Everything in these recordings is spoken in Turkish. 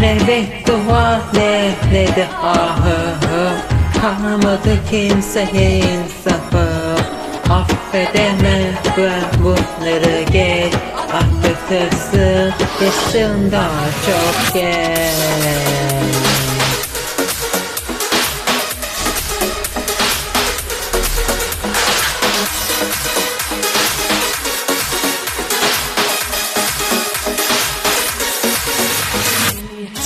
Ne beddua ne ne de ahı Kalmadı kimseye insafı. Affedemem ben bunları geç Affetirsin yaşında çok geç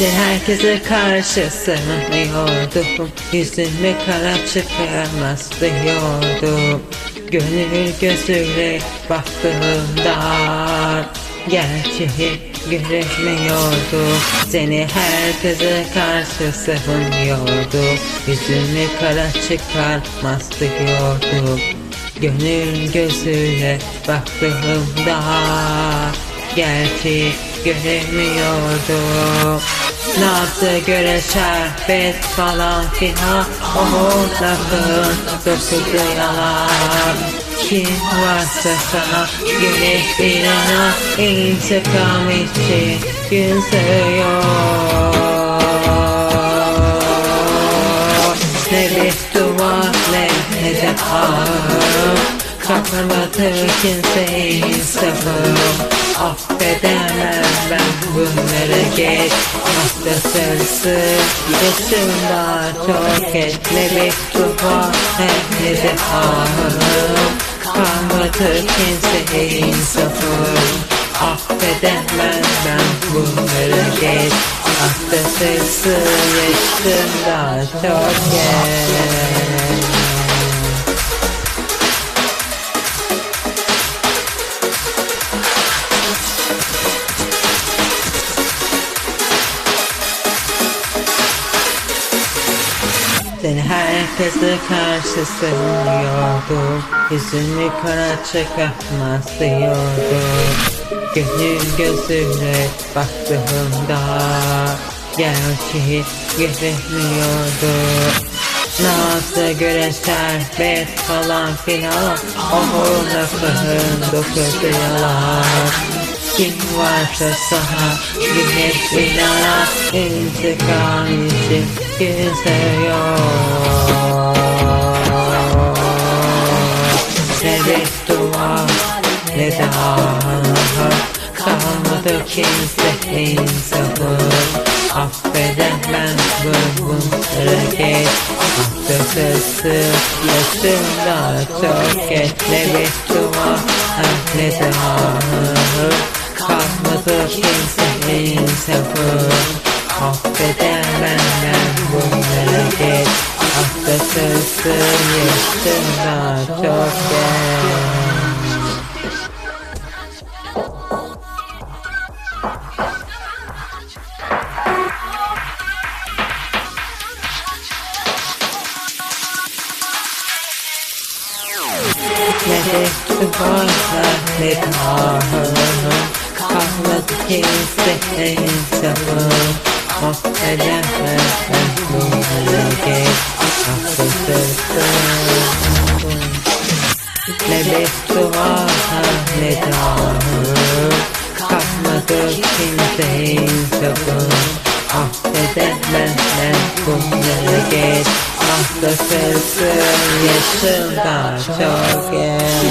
Sen herkese karşı sığınıyordum Yüzüme kara çıkarmaz diyordum. Gönül gözüyle baktığımda Gerçeği göremiyordum Seni herkese karşı savunuyordum Yüzüme kara çıkarmaz diyordum. Gönül gözüyle baktığımda Gerçeği göremiyordum Nabza göre şerbet falan filan. O lafın dokudu yalan. Kim varsa sana güneş inan İntikam için gün sayıyor Ne bir duvar ne, de ağır Kalkmadı kimse insafım Affedemem Hastasırsı yaşımda çok et Ne bir duvar ne, de ağır Kalmadı kimse insafım Affedemem ben bunları geç Hastasırsı yaşımda çok et herkese karşı savunuyordum Yüzünü kara çıkartmaz diyordum Gönül gözüyle baktığımda Gerçeği göremiyordum Nazlı göre şerbet falan filan. O lafın dokudu yalan kim varsa sana güneş inana intikam için kimse yok. Ne beddua ne de ah Kalmadı kimse insafı Affedemem bu bunları geç Affedersin yaşımda çok geç Ne beddua ne de ah Kalmadı kimse insafı Affedemem ben bunları geç Affedersin yaşımda çok geç Ne de duvarla ne de ahır Kalmadı kimse insafı Affedemem ben bunları geç Affedersin Ne beddua ne de ahır Kalmadı kimse insafı Affedemem ben bunları geç Affedersin yaşımda çok geç